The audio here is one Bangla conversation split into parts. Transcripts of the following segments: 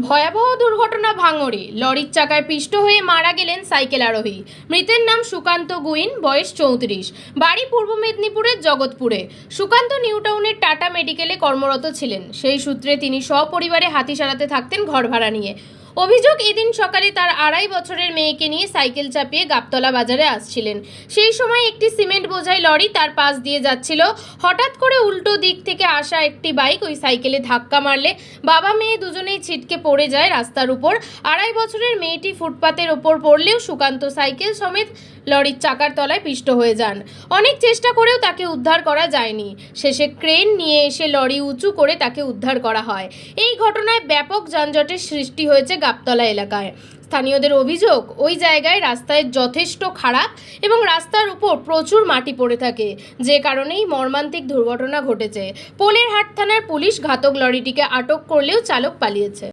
ভয়াবহ দুর্ঘটনা ভাঙড়ে। লরির চাকায় পিষ্ট হয়ে মারা গেলেন সাইকেল আরোহী। মৃতের নাম সুকান্ত গুইন, বয়স চৌত্রিশ। বাড়ি পূর্ব মেদিনীপুরের জগৎপুরে। সুকান্ত নিউটাউনের টাটা মেডিকেলে কর্মরত ছিলেন। সেই সূত্রে তিনি সপরিবারে হাতি সারাতে থাকতেন ঘর ভাড়া নিয়ে। অভিযোগ, এদিন সকালে তার আড়াই বছরের মেয়েকে নিয়ে সাইকেল চাপিয়ে গাবতলা বাজারে আসছিলেন। সেই সময় একটি সিমেন্ট বোঝাই লরি তার পাশ দিয়ে যাচ্ছিল। হঠাৎ করে উল্টো দিক থেকে আসা একটি বাইক ওই সাইকেলে ধাক্কা মারলে বাবা মেয়ে দুজনেই ছিটকে পড়ে যায় রাস্তার উপর। আড়াই বছরের মেয়েটি ফুটপাতের ওপর পড়লেও সুকান্ত সাইকেল সমেত লরির চাকার তলায় পিষ্ট হয়ে যান। অনেক চেষ্টা করেও তাকে উদ্ধার করা যায়নি। শেষে ক্রেন নিয়ে এসে লরি উঁচু করে তাকে উদ্ধার করা হয়। এই ঘটনায় ব্যাপক যানজটের সৃষ্টি হয়েছে গাবতলা এলাকায়। স্থানীয়দের অভিযোগ, ওই জায়গায় রাস্তায় যথেষ্ট খারাপ এবং রাস্তার উপর প্রচুর মাটি পড়ে থাকে। যে কারণেই মর্মান্তিক দুর্ঘটনা ঘটেছে। পোলের হাট থানার পুলিশ ঘাতক লরিটিকে আটক করলেও চালক পালিয়েছে।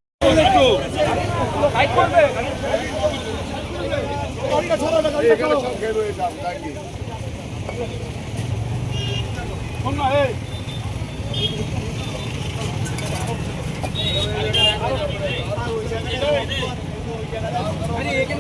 અરે એક